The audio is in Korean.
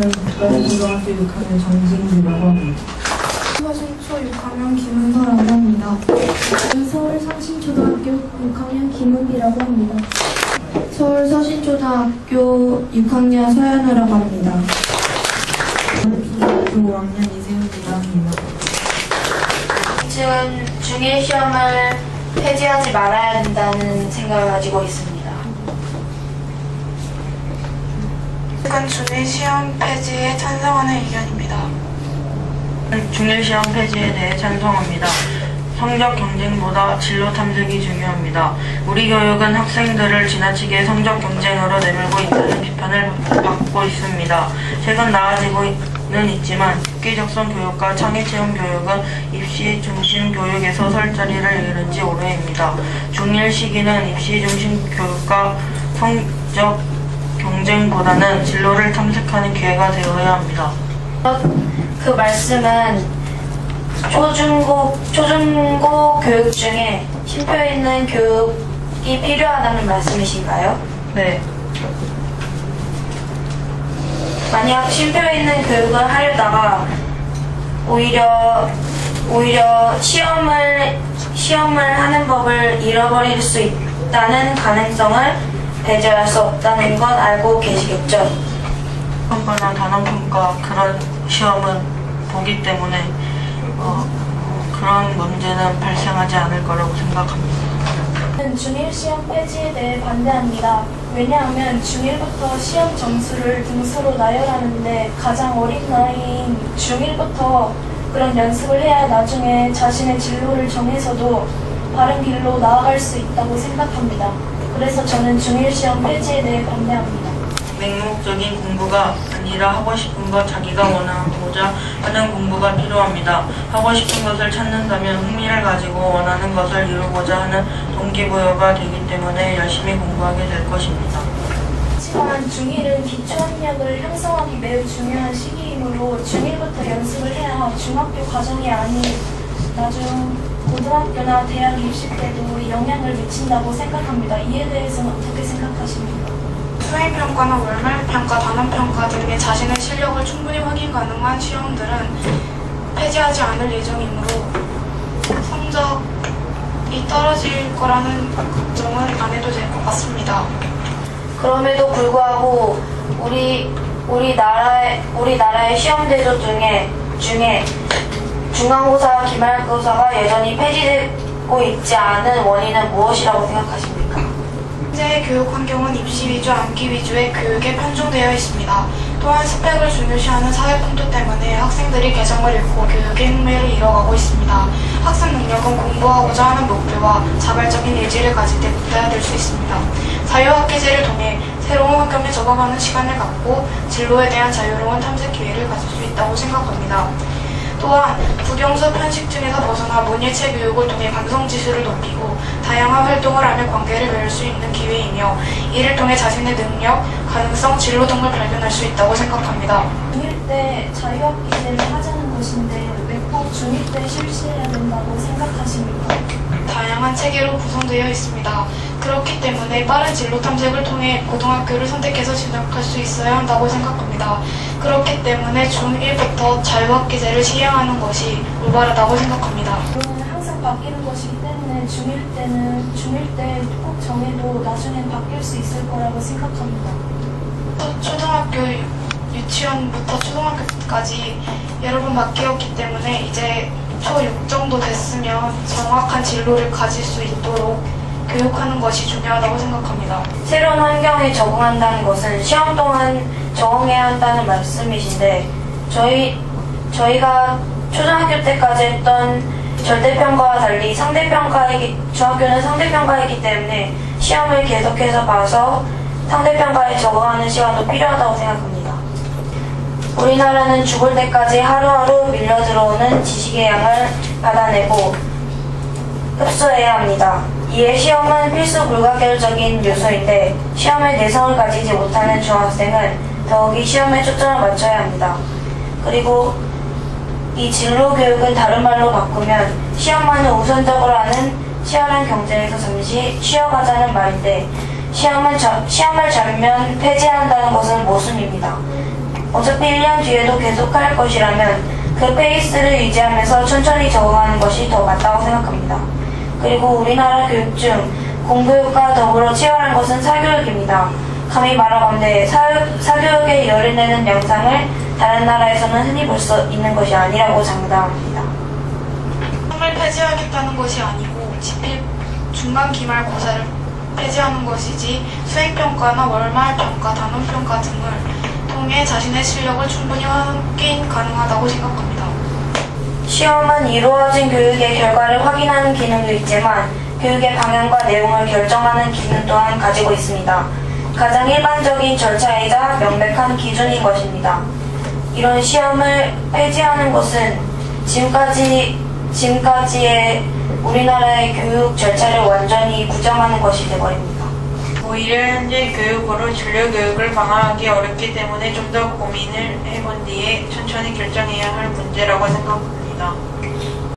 고등학교 6학년 정진규라고 합니다. 서신초 6학년 김은서라고 합니다. 서울 성신초등학교 6학년 김은비라고 합니다. 서울 서신초등학교 6학년 서현우라고 합니다. 중학교 5학년 이세훈이라고 합니다. 지금 중1 시험을 폐지하지 말아야 된다는 생각을 가지고 있습니다. 최근 중일 시험 폐지에 찬성하는 의견입니다. 중일 시험 폐지에 대해 찬성합니다. 성적 경쟁보다 진로 탐색이 중요합니다. 우리 교육은 학생들을 지나치게 성적 경쟁으로 내몰고 있다는 비판을 받고 있습니다. 최근 나아지고는 있지만 국기적성 교육과 창의체험 교육은 입시 중심 교육에서 설 자리를 잃은 지 오래입니다. 중일 시기는 입시 중심 교육과 성적 경쟁보다는 진로를 탐색하는 기회가 되어야 합니다. 그 말씀은 초중고, 초중고 교육 중에 쉼표 있는 교육이 필요하다는 말씀이신가요? 네. 만약 쉼표 있는 교육을 하려다가 오히려 오히려 시험을 시험을 하는 법을 잃어버릴 수 있다는 가능성을 배제할 수 없다는 건 알고 계시겠죠? 평가나 단원평가 그런 시험은 보기 때문에 어, 그런 문제는 발생하지 않을 거라고 생각합니다. 저는 중1 시험 폐지에 대해 반대합니다. 왜냐하면 중1부터 시험 점수를 등수로 나열하는데 가장 어린 나이인 중1부터 그런 연습을 해야 나중에 자신의 진로를 정해서도 바른 길로 나아갈 수 있다고 생각합니다. 그래서 저는 중1 시험 폐지에 대해 반대합니다. 맹목적인 공부가 아니라 하고 싶은 것 자기가 원하고자 하는 공부가 필요합니다. 하고 싶은 것을 찾는다면 흥미를 가지고 원하는 것을 이루고자 하는 동기부여가 되기 때문에 열심히 공부하게 될 것입니다. 하지만 중1은 기초학력을 형성하기 매우 중요한 시기이므로 중1부터 연습을 해야 중학교 과정이 아닌 나중 고등학교나 대학 입시 때도 영향을 미친다고 생각합니다. 이에 대해서는 어떻게 생각하십니까? 수행평가나 월말평가, 단원평가 등의 자신의 실력을 충분히 확인 가능한 시험들은 폐지하지 않을 예정이므로 성적이 떨어질 거라는 걱정은 안 해도 될 것 같습니다. 그럼에도 불구하고 우리 우리나라의 우리나라의 시험 제도 중에 중에 중간고사와 기말고사가 여전히 폐지되고 있지 않은 원인은 무엇이라고 생각하십니까? 현재 교육 환경은 입시 위주, 암기 위주의 교육에 편중되어 있습니다. 또한 스펙을 중요시하는 사회 풍토 때문에 학생들이 개성을 잃고 교육의 흥미를 잃어가고 있습니다. 학습 능력은 공부하고자 하는 목표와 자발적인 의지를 가질 때 붙어야 수 있습니다. 자유학기제를 통해 새로운 환경에 적응하는 시간을 갖고 진로에 대한 자유로운 탐색 기회를 가질 수 있다고 생각합니다. 또한 국영수 편식증에서 벗어나 문예체 교육을 통해 감성 지수를 높이고 다양한 활동을 하며 관계를 맺을 수 있는 기회이며 이를 통해 자신의 능력, 가능성, 진로 등을 발견할 수 있다고 생각합니다. 중1 때 자유학기제를 하자는 것인데 왜꼭 중1 때 실시해야 된다고 생각하십니까? 다양한 체계로 구성되어 있습니다. 그렇기 때문에 빠른 진로 탐색을 통해 고등학교를 선택해서 진학할 수 있어야 한다고 생각합니다. 그렇기 때문에 중1부터 자유학 기제를 시행하는 것이 올바르다고 생각합니다. 그거는 항상 바뀌는 것이기 때문에 중1 때는 중1 때 꼭 정해도 나중엔 바뀔 수 있을 거라고 생각합니다. 초- 초등학교 유- 유치원부터 초등학교까지 여러 번 바뀌었기 때문에 이제 초 6 정도 됐으면 정확한 진로를 가질 수 있도록 교육하는 것이 중요하다고 생각합니다. 새로운 환경에 적응한다는 것은 시험 동안 적응해야 한다는 말씀이신데 저희 저희가 초등학교 때까지 했던 절대평가와 달리 상대평가이기 중학교는 상대평가이기 때문에 시험을 계속해서 봐서 상대평가에 적응하는 시간도 필요하다고 생각합니다. 우리나라는 죽을 때까지 하루하루 밀려 들어오는 지식의 양을 받아내고 흡수해야 합니다. 이에 시험은 필수 불가결적인 요소인데 시험에 내성을 가지지 못하는 중학생은 더욱이 시험에 초점을 맞춰야 합니다. 그리고 이 진로 교육은 다른 말로 바꾸면 시험만을 우선적으로 하는 치열한 경쟁에서 잠시 쉬어가자는 말인데 시험은 저- 시험을 잡으면 폐지한다는 것은 모순입니다. 어차피 1년 뒤에도 계속 할 것이라면 그 페이스를 유지하면서 천천히 적응하는 것이 더 맞다고 생각합니다. 그리고 우리나라 교육 중 공교육과 더불어 치열한 것은 사교육입니다. 감히 말하건대 사, 사교육에 열을 내는 영상을 다른 나라에서는 흔히 볼 수 있는 것이 아니라고 장담합니다. 시험을 폐지하겠다는 것이 아니고 지필 중간 기말 고사를 폐지하는 것이지 수행평가나 월말평가, 단원평가 등을 통해 자신의 실력을 충분히 확인 가능하다고 생각합니다. 시험은 이루어진 교육의 결과를 확인하는 기능도 있지만 교육의 방향과 내용을 결정하는 기능 또한 가지고 있습니다. 가장 일반적인 절차이자 명백한 기준인 것입니다. 이런 시험을 폐지하는 것은 지금까지 지금까지의 우리나라의 교육 절차를 완전히 부정하는 것이 되버립니다. 오히려 현재 교육으로 진로 교육을 방어하기 어렵기 때문에 좀 더 고민을 해본 뒤에 천천히 결정해야 할 문제라고 생각합니다. No.